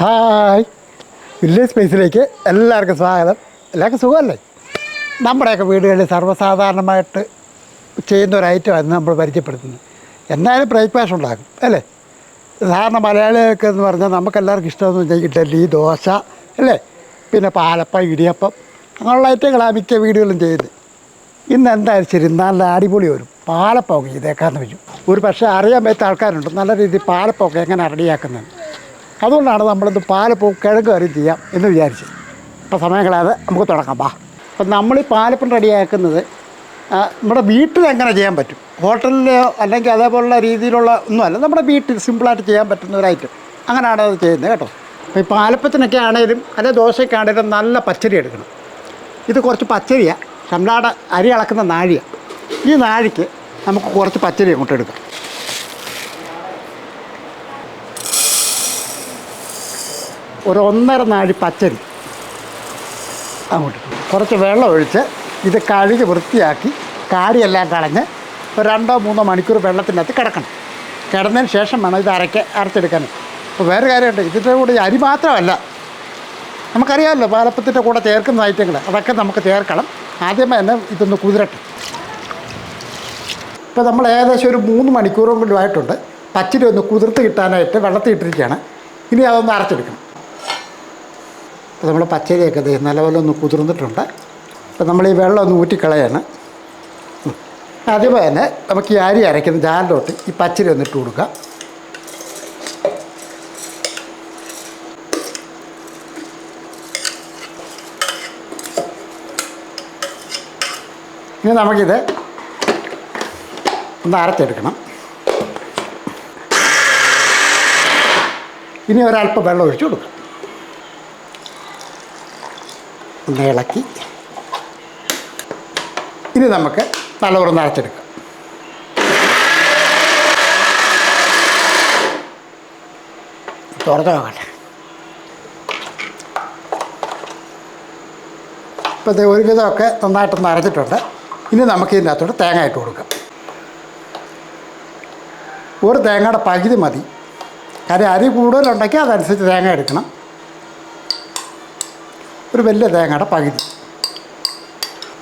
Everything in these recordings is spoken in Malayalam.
ഹായ്. വില്ലേജ് സ്പേസിലേക്ക് എല്ലാവർക്കും സ്വാഗതം. എല്ലാവർക്കും സുഖമല്ലേ? നമ്മുടെയൊക്കെ വീടുകളിൽ സർവസാധാരണമായിട്ട് ചെയ്യുന്ന ഒരു ഐറ്റമാണ് നമ്മൾ പരിചയപ്പെടുത്തുന്നത്. എന്നാലും ബ്രേക്ക്ഫാസ്റ്റ് ഉണ്ടാക്കും അല്ലേ? സാധാരണ മലയാളികൾക്ക് എന്ന് പറഞ്ഞാൽ നമുക്കെല്ലാവർക്കും ഇഷ്ടമെന്ന് വെച്ചാൽ ഇഡലി ദോശ അല്ലേ? പിന്നെ പാലപ്പം ഇടിയപ്പം അങ്ങനെയുള്ള ഐറ്റങ്ങളാണ് മിക്ക വീടുകളും ചെയ്യുന്നത്. ഇന്ന് എന്തായാലും ശരി നല്ല അടിപൊളി വരും പാലപ്പമൊക്കെ ചെയ്തേക്കാന്ന് വെച്ചു ഒരു പക്ഷേ അറിയാൻ പറ്റാത്ത ആൾക്കാരുണ്ട്. നല്ല രീതിയിൽ പാലപ്പമൊക്കെ എങ്ങനെ റെഡിയാക്കുന്നത്? അതുകൊണ്ടാണ് നമ്മളിത് പാലപ്പവും കിഴക്ക് കറി ചെയ്യാം എന്ന് വിചാരിച്ചത്. അപ്പോൾ സമയം കളയാതെ നമുക്ക് തുടങ്ങാം വാ. അപ്പം നമ്മൾ ഈ പാലപ്പം റെഡിയാക്കുന്നത് നമ്മുടെ വീട്ടിൽ എങ്ങനെ ചെയ്യാൻ പറ്റും? ഹോട്ടലിലോ അല്ലെങ്കിൽ അതേപോലുള്ള രീതിയിലുള്ള ഒന്നുമല്ല നമ്മുടെ വീട്ടിൽ സിമ്പിളായിട്ട് ചെയ്യാൻ പറ്റുന്ന ഒരു ഐറ്റം. അങ്ങനെയാണ് അത് ചെയ്യുന്നത് കേട്ടോ. അപ്പോൾ ഈ പാലപ്പത്തിനൊക്കെ ആണെങ്കിലും അല്ലെ ദോശയ്ക്കാണെങ്കിലും നല്ല പച്ചരി എടുക്കണം. ഇത് കുറച്ച് പച്ചരിയാണ് ഷംലാട അരി അളക്കുന്ന നാഴിയാണ് ഈ നാഴിക്ക് നമുക്ക് കുറച്ച് പച്ചരി അങ്ങോട്ട് എടുക്കാം. ഒരു ഒന്നര നാഴി പച്ചരി അങ്ങോട്ട് കുറച്ച് വെള്ളം ഒഴിച്ച് ഇത് കഴുകി വൃത്തിയാക്കി കാടിയെല്ലാം കളഞ്ഞ് ഒരു രണ്ടോ മൂന്നോ മണിക്കൂർ വെള്ളത്തിനകത്ത് കിടക്കണം. കിടന്നതിന് ശേഷം വേണം ഇത് അരയ്ക്ക് അരച്ചെടുക്കാൻ. അപ്പോൾ വേറെ കാര്യമുണ്ട്. ഇതിന്റെ കൂടെ അരി മാത്രമല്ല. നമുക്കറിയാമല്ലോ പാലപ്പത്തിന്റെ കൂടെ ചേർക്കുന്ന ഐറ്റങ്ങൾ അതൊക്കെ നമുക്ക് ചേർക്കണം. ആദ്യമേ തന്നെ ഇതൊന്ന് കുതിരട്ടെ. ഇപ്പോൾ നമ്മൾ ഏകദേശം ഒരു മൂന്ന് മണിക്കൂറെങ്കിലും ആയിട്ടുണ്ട്. പച്ചരി ഒന്ന് കുതിർത്ത് കിട്ടാനായിട്ട് വെള്ളത്തിൽ ഇട്ടിരിക്കുകയാണ് ഇനി അതൊന്ന് അരച്ചെടുക്കണം. അപ്പോൾ നമ്മുടെ പച്ചരിയൊക്കെ ദേ നല്ലപോലെ ഒന്ന് കുതിർന്നിട്ടുണ്ട്. അപ്പോൾ നമ്മൾ ഈ വെള്ളം ഒന്ന് ഊറ്റിക്കളയാണ്. അതുപോലെ തന്നെ നമുക്ക് ഈ അരി അരയ്ക്കുന്ന ജാലിലോട്ട് ഈ പച്ചരി ഒന്ന് ഇട്ട് കൊടുക്കാം. ഇനി നമുക്കിത് ഒന്ന് അരച്ചെടുക്കണം. ഇനി ഒരല്പം വെള്ളം ഒഴിച്ചു കൊടുക്കാം. ഒന്ന് ഇളക്കി. ഇനി നമുക്ക് നല്ലവണ്ണം നിറച്ചെടുക്കാം തുറന്നു നോക്കട്ടെ. ഇപ്പോൾ ഇത് ഒരുവിധമൊക്കെ നന്നായിട്ടൊന്ന് അരച്ചിട്ടുണ്ട്. ഇനി നമുക്ക് ഇതിനകത്തോട്ട് തേങ്ങ ഇട്ട് കൊടുക്കാം. ഒരു തേങ്ങയുടെ പകുതി മതി. കാര്യം അരി കൂടുതലുണ്ടെങ്കിൽ അതനുസരിച്ച് തേങ്ങ എടുക്കണം. ഒരു വലിയ തേങ്ങയുടെ പകുതി.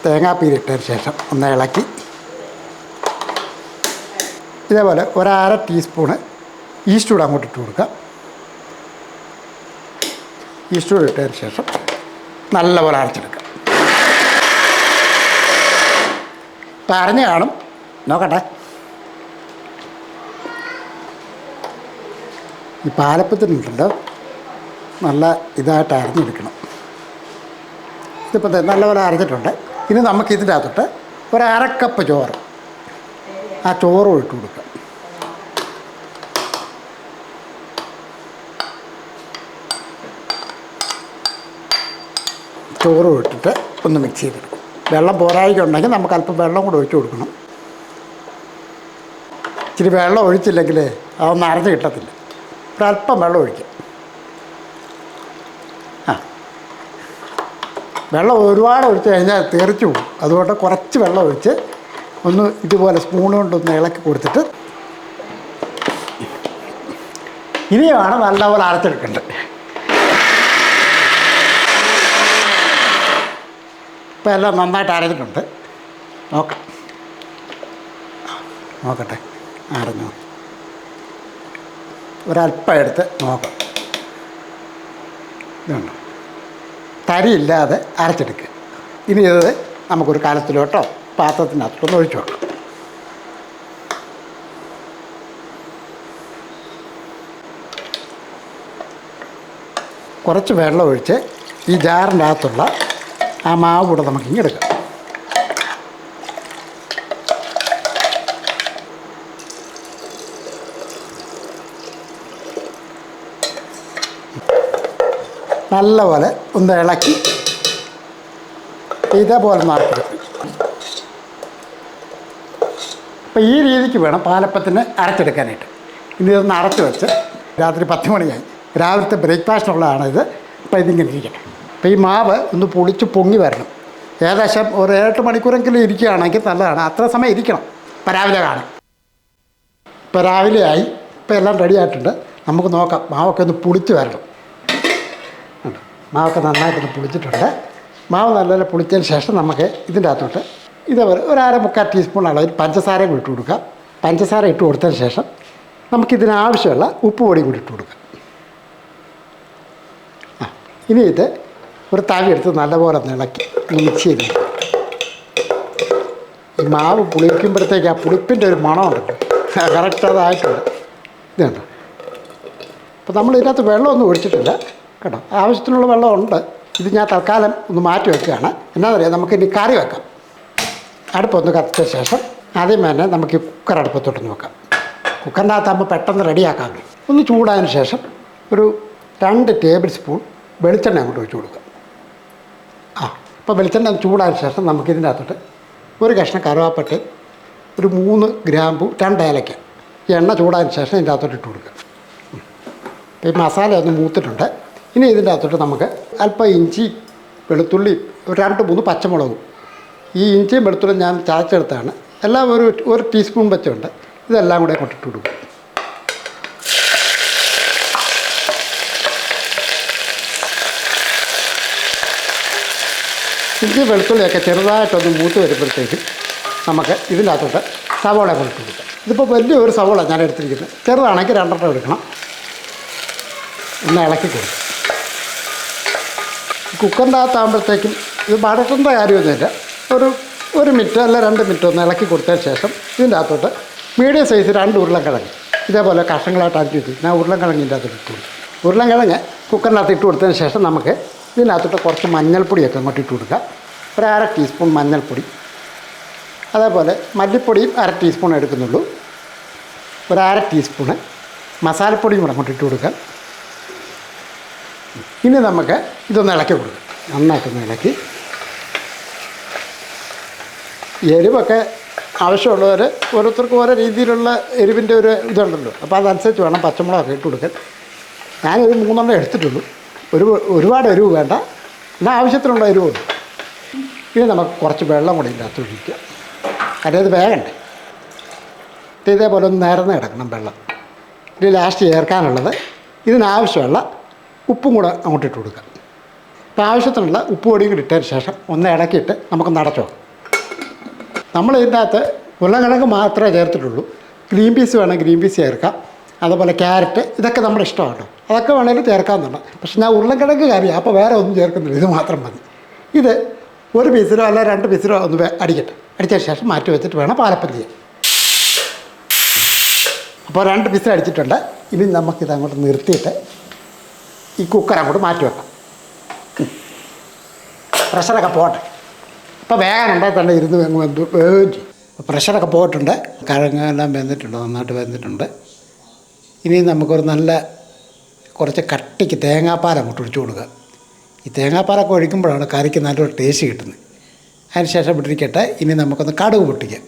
തേങ്ങാപ്പീരിട്ടതിന് ശേഷം ഒന്ന് ഇളക്കി. ഇതേപോലെ ഒരര ടീസ്പൂണ് ഈസ്റ്റ് കൂടെ അങ്ങോട്ട് ഇട്ട് കൊടുക്കുക. ഈസ്റ്റ് കൂടെ ഇട്ടതിന് ശേഷം നല്ലപോലെ അരച്ചെടുക്കുക. ഇപ്പം അരഞ്ഞ് കാണും. നോക്കട്ടെ. ഈ പാലപ്പത്തിനുണ്ടല്ലോ. നല്ല ഇതായിട്ട് അരഞ്ഞെടുക്കണം. ഇതിപ്പോൾ നല്ലപോലെ അരച്ചിട്ടുണ്ട്. ഇനി നമുക്ക് ഇതിന്റെ അകത്തോട്ട് ഒരു അരക്കപ്പ് ചോറ്. ആ ചോറും ഇട്ട് കൊടുക്കാം. ചോറും ഇട്ടിട്ട് ഒന്ന് മിക്സ് ചെയ്തെടുക്കും. വെള്ളം പോരായിക്കുണ്ടെങ്കിൽ നമുക്ക് അല്പം വെള്ളം കൂടെ ഒഴിച്ചു കൊടുക്കണം. ഇച്ചിരി വെള്ളം ഒഴിച്ചില്ലെങ്കിൽ അതൊന്നും അരഞ്ഞ് കിട്ടത്തില്ല. ഒരല്പം വെള്ളം ഒഴിക്കും. വെള്ളം ഒരുപാട് ഒഴിച്ച് കഴിഞ്ഞാൽ തീർച്ചു പോകും. അതുകൊണ്ട് കുറച്ച് വെള്ളം ഒഴിച്ച് ഒന്ന് ഇതുപോലെ സ്പൂൺ കൊണ്ടൊന്ന് ഇളക്കി കൊടുത്തിട്ട് ഇനിയാണ് നല്ലപോലെ അരച്ചെടുക്കേണ്ടത് ഇപ്പം എല്ലാം നന്നായിട്ട് അരഞ്ഞിട്ടുണ്ട്. നോക്കാം. നോക്കട്ടെ. അരഞ്ഞു. ഒരല്പം എടുത്ത് നോക്കാം. ഇതുണ്ട്? തരിയില്ലാതെ അരച്ചെടുക്കുക ഇനി ഇത് നമുക്കൊരു കാലത്തിലോട്ടോ പാത്രത്തിനകത്തോട്ടൊന്ന് ഒഴിച്ചു വെക്കാം. കുറച്ച് വെള്ളം ഒഴിച്ച് ഈ ജാറിന്റെ അകത്തുള്ള ആ മാവ് കൂടെ നമുക്ക് നല്ലപോലെ ഒന്ന് ഇളക്കി ഇതേപോലെ നാട്ടിലെടുക്കും അപ്പോൾ ഈ രീതിക്ക് വേണം പാലപ്പത്തിന് അരച്ചെടുക്കാനായിട്ട്. ഇനി ഇതൊന്ന് അരച്ച് വെച്ച് രാത്രി പത്ത് മണിയായി. രാവിലത്തെ ബ്രേക്ക്ഫാസ്റ്റിനുള്ളതാണ് ഇത്. അപ്പോൾ ഇതിങ്ങനെ ഇരിക്കട്ടെ. അപ്പോൾ ഈ മാവ് ഒന്ന് പൊളിച്ച് പൊങ്ങി വരണം. ഏകദേശം ഒരു ഏഴെട്ട് മണിക്കൂറെങ്കിലും ഇരിക്കുകയാണെങ്കിൽ നല്ലതാണ്. അത്ര സമയം ഇരിക്കണം. ഇപ്പോൾ രാവിലെ കാണാം. ഇപ്പോൾ രാവിലെയായി. ഇപ്പോൾ എല്ലാം റെഡി ആയിട്ടുണ്ട്. നമുക്ക് നോക്കാം. മാവൊക്കെ ഒന്ന് പുളിച്ച് വരണം. മാവൊക്കെ നന്നായിട്ടൊന്ന് പുളിച്ചിട്ടുണ്ട്. മാവ് നല്ലപോലെ പുളിച്ചതിന് ശേഷം നമുക്ക് ഇതിന്റെ അകത്തോട്ട് ഇതേപോലെ ഒരു അര മുക്കാൽ ടീസ്പൂൺ അളവിൽ പഞ്ചസാരയും കൂടി ഇട്ട് കൊടുക്കുക പഞ്ചസാര ഇട്ട് കൊടുത്തതിന് ശേഷം നമുക്കിതിനാവശ്യമുള്ള ഉപ്പ് പൊടി കൂടി ഇട്ട് കൊടുക്കുക ആ ഇനി ഇത് ഒരു തവി എടുത്ത് നല്ലപോലെ ഒന്ന് ഇളക്കി മിക്സ് ചെയ്ത് ഈ മാവ് പുളിക്കുമ്പോഴത്തേക്ക് ആ പുളിപ്പിന്റെ ഒരു മണമുണ്ടല്ലോ കറക്റ്റ് അതായിട്ടുണ്ട് ഇതുണ്ട്. അപ്പോൾ നമ്മൾ ഇതിനകത്ത് വെള്ളമൊന്നും ഒഴിച്ചിട്ടില്ല. കേട്ടോ ആവശ്യത്തിനുള്ള വെള്ളമുണ്ട്. ഇത് ഞാൻ തൽക്കാലം ഒന്ന് മാറ്റി വെക്കുകയാണ്. എന്നാന്നറിയാം? നമുക്ക് ഇനി കറി വെക്കാം. അടുപ്പൊന്ന് കത്തിച്ച ശേഷം ആദ്യം തന്നെ നമുക്ക് ഈ കുക്കർ അടുപ്പത്തോട്ട് വെക്കാം. കുക്കറിന്റെ അകത്താകുമ്പോൾ പെട്ടെന്ന് റെഡിയാക്കാൻ ഒന്ന് ചൂടായതിന് ശേഷം ഒരു രണ്ട് ടേബിൾ സ്പൂൺ വെളിച്ചെണ്ണ അങ്ങോട്ട് ഒഴിച്ചു കൊടുക്കുക. ആ ഇപ്പോൾ വെളിച്ചെണ്ണ ചൂടായതിന് ശേഷം നമുക്ക് ഇതിന്റെ അകത്തോട്ട് ഒരു കഷ്ണം കറുവാപ്പട്ട് ഒരു മൂന്ന് ഗ്രാമ്പു രണ്ട് ഏലക്ക. എണ്ണ ചൂടായതിന് ശേഷം ഇതിന്റെ അകത്തോട്ട് ഇട്ട് കൊടുക്കുക. ഈ മസാല ഒന്ന് മൂത്തിട്ടുണ്ട്. ഇനി ഇതിന്റെ അകത്തോട്ട് നമുക്ക് അല്പം ഇഞ്ചി വെളുത്തുള്ളി രണ്ട് മൂന്ന് പച്ചമുളകും. ഈ ഇഞ്ചിയും വെളുത്തുള്ളിയും ഞാൻ ചതച്ചെടുത്താണ്. എല്ലാം ഒരു ഒരു ടീസ്പൂൺ വെച്ചുണ്ട് ഇതെല്ലാം കൂടെ കൊണ്ടിട്ട് കൊടുക്കും. ഇഞ്ചി വെളുത്തുള്ളിയൊക്കെ ചെറുതായിട്ടൊന്ന് മൂത്ത് വരുമ്പോഴത്തേക്കും നമുക്ക് ഇതിന്റെ അകത്തോട്ട് സവോള കൊടുത്തു കൊടുക്കാം. ഇതിപ്പോൾ വലിയ ഒരു സവോള ഞാൻ എടുത്തിരിക്കുന്നത്. ചെറുതാണെങ്കിൽ രണ്ടെണ്ണം എടുക്കണം. ഒന്ന് ഇളക്കി കൊടുക്കും. കുക്കറിന്റെ അകത്താകുമ്പോഴത്തേക്കും ഇത് വടക്കേണ്ട കാര്യമൊന്നുമില്ല. ഒരു ഒരു മിനിറ്റ് അല്ല രണ്ട് മിനിറ്റ് ഒന്ന് ഇളക്കി കൊടുത്തതിന് ശേഷം ഇതിന്റെ അകത്തോട്ട് മീഡിയം സൈസ് രണ്ട് ഉരുളക്കിഴങ്ങ് ഇതേപോലെ കഷ്ണങ്ങളായിട്ട് അരിഞ്ഞു ഞാൻ ഉരുളക്കിഴങ്ങിന്റെ അകത്തോട്ട് ഇട്ട് കൊടുക്കും ഉരുളൻകിഴങ്ങ് കുക്കറിനകത്ത് ഇട്ട് കൊടുത്തതിന് ശേഷം നമുക്ക് ഇതിനകത്തോട്ട് കുറച്ച് മഞ്ഞൾപ്പൊടിയൊക്കെ അങ്ങോട്ട് ഇട്ട് കൊടുക്കുക ഒരു അര ടീസ്പൂൺ മഞ്ഞൾപ്പൊടി. അതേപോലെ മല്ലിപ്പൊടിയും അര ടീസ്പൂൺ എടുക്കുന്നുള്ളൂ. ഒരു അര ടീസ്പൂണ് മസാലപ്പൊടിയും കൂടെ അങ്ങോട്ട് ഇട്ട് കൊടുക്കാം. ഇനി നമുക്ക് ഇതൊന്ന് ഇളക്കി കൊടുക്കാം. നന്നായിട്ടൊന്ന് ഇളക്കി. എരിവൊക്കെ ആവശ്യമുള്ളവർ ഓരോരുത്തർക്കും ഓരോ രീതിയിലുള്ള എരിവിന്റെ ഒരു ഇതുണ്ടല്ലോ. അപ്പോൾ അതനുസരിച്ച് വേണം പച്ചമുളകൊക്കെ ഇട്ട് കൊടുക്കാൻ. ഞാനൊരു മൂന്നെണ്ണം എടുത്തിട്ടുള്ളൂ. ഒരു ഒരുപാട് എരിവ് വേണ്ട. എന്നാൽ ആവശ്യത്തിനുള്ള എരിവുണ്ട്. ഇനി നമുക്ക് കുറച്ച് വെള്ളം കൂടി ഇതിനകത്ത് ഒഴിക്കുക കാര്യം ഇത് വേഗണ്ടേ? ഇത് ഇതേപോലെ ഒന്ന് നേരം കിടക്കണം വെള്ളം. ഇനി ലാസ്റ്റ് ചേർക്കാനുള്ളത് ഇതിനാവശ്യമുള്ള ഉപ്പും കൂടെ അങ്ങോട്ട് ഇട്ട് കൊടുക്കുക അപ്പോൾ ആവശ്യത്തിനുള്ള ഉപ്പ് പൊടിയും കൂടി ഇട്ടതിന് ശേഷം ഒന്ന് ഇടക്കിയിട്ട് നമുക്ക് നടച്ചോ നമ്മൾ ഇതിന്റെ അകത്ത് ഉരുളക്കിഴങ്ങ് മാത്രമേ ചേർത്തിട്ടുള്ളൂ. ഗ്രീൻ പീസ് വേണം ഗ്രീൻ പീസ് ചേർക്കാം. അതുപോലെ ക്യാരറ്റ് ഇതൊക്കെ നമ്മുടെ ഇഷ്ടമാണ്. അതൊക്കെ വേണമെങ്കിൽ ചേർക്കാമെന്നുണ്ട് പക്ഷെ ഞാൻ ഉരുളക്കിഴങ്ങ് കാര്യം അപ്പോൾ വേറെ ഒന്നും ചേർക്കുന്നില്ല. ഇത് മാത്രം മതി. ഇത് ഒരു പീസിലോ അല്ല രണ്ട് പീസിലോ ഒന്ന് അടിക്കട്ടെ. അടിച്ചതിന് ശേഷം മാറ്റി വെച്ചിട്ട് വേണം പാലപ്പം ചെയ്യാൻ. അപ്പോൾ രണ്ട് പീസിൽ അടിച്ചിട്ടുണ്ട്. ഇനി നമുക്കിത് അങ്ങോട്ട് നിർത്തിയിട്ട് ഈ കുക്കർ അങ്ങോട്ട് മാറ്റി വെക്കാം. പ്രഷറൊക്കെ പോട്ടെ. ഇപ്പം വേഗം ഉണ്ടായി തന്നെ ഇരുന്ന് വേഗം വെന്ത് വേഗം ചെയ്യും പ്രഷറൊക്കെ പോയിട്ടുണ്ട്. കിഴങ്ങെല്ലാം വെന്തിട്ടുണ്ട് നന്നായിട്ട് വെന്തിട്ടുണ്ട്. ഇനി നമുക്കൊരു നല്ല കുറച്ച് കട്ടിക്ക് തേങ്ങാപ്പാൽ അങ്ങോട്ട് ഒഴിച്ചു കൊടുക്കുക. ഈ തേങ്ങാപ്പാലൊക്കെ ഒഴിക്കുമ്പോഴാണ് കറിക്ക് നല്ലൊരു ടേസ്റ്റ് കിട്ടുന്നത്. അതിന് ശേഷം ഇട്ടിരിക്കട്ടെ ഇനി നമുക്കൊന്ന് കടുക് പൊട്ടിക്കാം.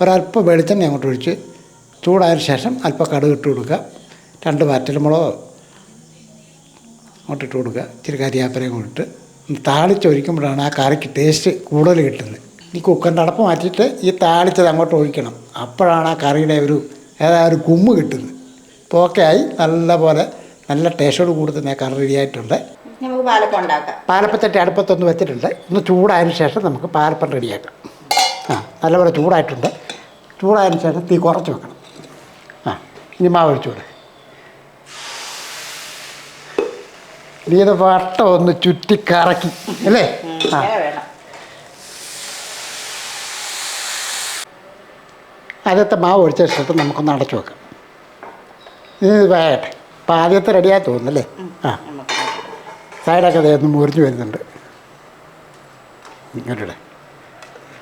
ഒരല്പം വെളിച്ചെണ്ണ അങ്ങോട്ട് ഒഴിച്ച് ചൂടായതിന് ശേഷം അല്പം കടുക് ഇട്ട് കൊടുക്കുക. രണ്ട് വറ്റൽമുളകോ അങ്ങോട്ട് ഇട്ട് കൊടുക്കുക. ഇച്ചിരി കരിയാപ്പരയും ഒന്ന് താളിച്ചൊഴിക്കുമ്പോഴാണ് ആ കറിക്ക് ടേസ്റ്റ് കൂടുതൽ കിട്ടുന്നത്. ഈ കുക്കറിന്റെ അടപ്പ് മാറ്റിയിട്ട് ഈ താളിച്ചത് അങ്ങോട്ട് ഒഴിക്കണം. അപ്പോഴാണ് ആ കറിയുടെ ഒരു ഏതാ ഒരു കുമ്മ് കിട്ടുന്നത്. ആയി. നല്ല പോലെ നല്ല ടേസ്റ്റോട് കൂടി തന്നെ കറി റെഡിയായിട്ടുണ്ട് നമുക്ക് പാലപ്പം ഉണ്ടാക്കാം. പാലപ്പച്ചട്ടി അടുപ്പത്തൊന്ന് വെച്ചിട്ടുണ്ട്. ഒന്ന് ചൂടായതിന് ശേഷം നമുക്ക് പാലപ്പം റെഡിയാക്കാം ആ നല്ലപോലെ ചൂടായിട്ടുണ്ട്. ചൂടായതിന് ശേഷം തീ കുറച്ച് വെക്കണം. ആ ഇനി മാവ് ഒഴിച്ചു കൊടു ഇനി ഇത് വട്ടം ഒന്ന് ചുറ്റി കറക്കി. അല്ലേ? ആ. ആദ്യത്തെ മാവ് ഒഴിച്ച ശേഷം നമുക്കൊന്ന് അടച്ചു വെക്കാം. ഇത് വേട്ടെ അപ്പം ആദ്യത്തെ റെഡിയായി തോന്നുന്നല്ലേ ആ. സൈഡൊക്കെ അതൊന്ന് മുറിഞ്ഞു വരുന്നുണ്ട്. ഇങ്ങോട്ടിടെ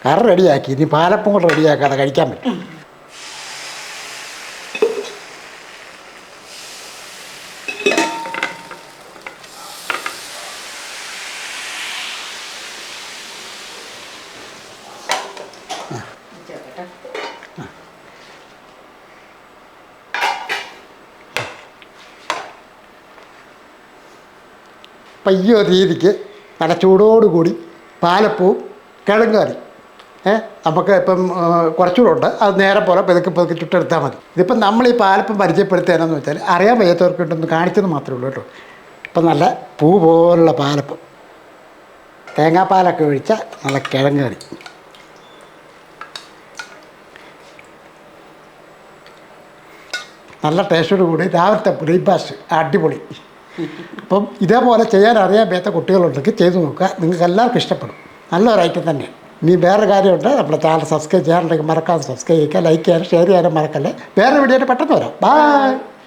കറ റെഡിയാക്കി ഇനി പാലപ്പം കൂടെ റെഡിയാക്കാതെ കഴിക്കാൻ പറ്റും. ഒരു രീതിക്ക് നല്ല ചൂടോടുകൂടി പാലപ്പവും കിഴങ്ങ് കറി നമുക്ക് ഇപ്പം കുറച്ചുകൂടെ അത് നേരെ പോലെ പതുക്കെ പതുക്കെ ചുട്ടെടുത്താൽ മതി. ഇതിപ്പം നമ്മൾ ഈ പാലപ്പം പരിചയപ്പെടുത്തുകയെന്നു വെച്ചാൽ അറിയാൻ വയ്യാത്തവർക്ക് ഇട്ടൊന്ന് കാണിച്ചെന്ന് മാത്രമേ ഉള്ളൂ കേട്ടോ. ഇപ്പം നല്ല പൂ പോലുള്ള പാലപ്പം. തേങ്ങാപ്പാലൊക്കെ ഒഴിച്ച നല്ല കിഴങ്ങ് കറി നല്ല ടേസ്റ്റോട് കൂടി രാവിലത്തെ ബ്രേക്ക്ഫാസ്റ്റ് അടിപൊളി. അപ്പം ഇതേപോലെ ചെയ്യാൻ അറിയാൻ മേത്ത കുട്ടികളുണ്ടെങ്കിൽ ചെയ്തു നോക്കുക. നിങ്ങൾക്ക് എല്ലാവർക്കും ഇഷ്ടപ്പെടും. നല്ലൊരു ഐറ്റം തന്നെ ഇനി വേറെ കാര്യമുണ്ട്. നമ്മുടെ ചാനൽ സബ്സ്ക്രൈബ് ചെയ്യാനുണ്ടെങ്കിൽ മറക്കാതെ സബ്സ്ക്രൈബ് ചെയ്യുക ലൈക്ക് ചെയ്യാനും ഷെയർ ചെയ്യാനും മറക്കല്ലേ. വേറെ വീഡിയോ പെട്ടെന്ന് വരാം. ബൈ